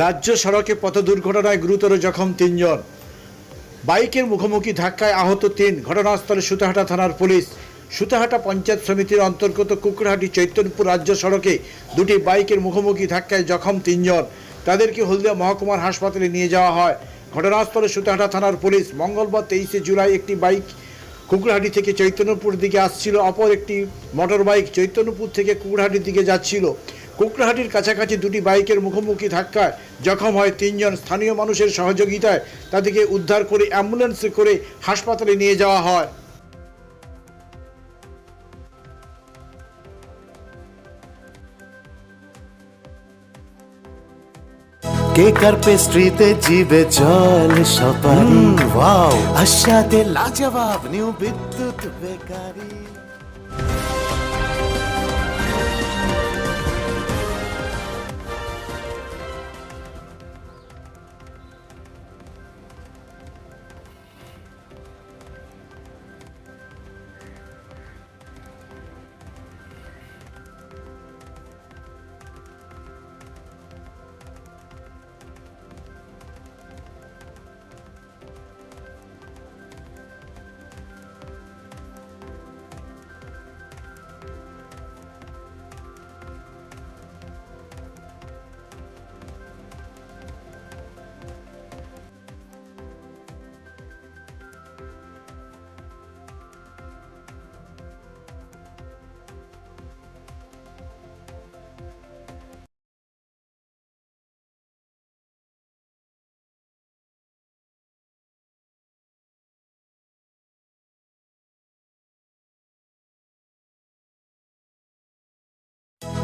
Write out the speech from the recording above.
রাজ্য সড়কে পথ দুর্ঘটনায় গুরুতর জখম তিনজন। বাইকের মুখোমুখি ধাক্কায় আহত তিন। ঘটনাস্থলে সুতাহাটা থানার পুলিশ। সুতাহাটা পঞ্চায়েত সমিতির অন্তর্গত কুকুরহাটি চৈতন্যপুর রাজ্য সড়কে দুটি বাইকের মুখোমুখি ধাক্কায় জখম তিনজন। তাদেরকে হলদিয়া মহকুমার হাসপাতালে নিয়ে যাওয়া হয়। ঘটনাস্থলে সুতাহাটা থানার পুলিশ মঙ্গলবার তেইশে জুলাই একটি বাইক কুকুরহাটি থেকে চৈতন্যপুর দিকে আসছিল। অপর একটি মোটর বাইক চৈতন্যপুর থেকে কুকুরহাটির দিকে যাচ্ছিল। কুকুরহাটির কাছাকাছি দুটি বাইকের মুখোমুখি ধাক্কায় জখম হয় তিনজন স্থানীয় মানুষের সহযোগিতায় তাদেরকে উদ্ধার করে অ্যাম্বুলেন্সে করে হাসপাতালে নিয়ে যাওয়া হয়। কেকার পেস্ট্রিতে জিবে জল সপারি ওয়াও। আশাতে লাজবাব নিউ বিদ্যুৎ বেকারি।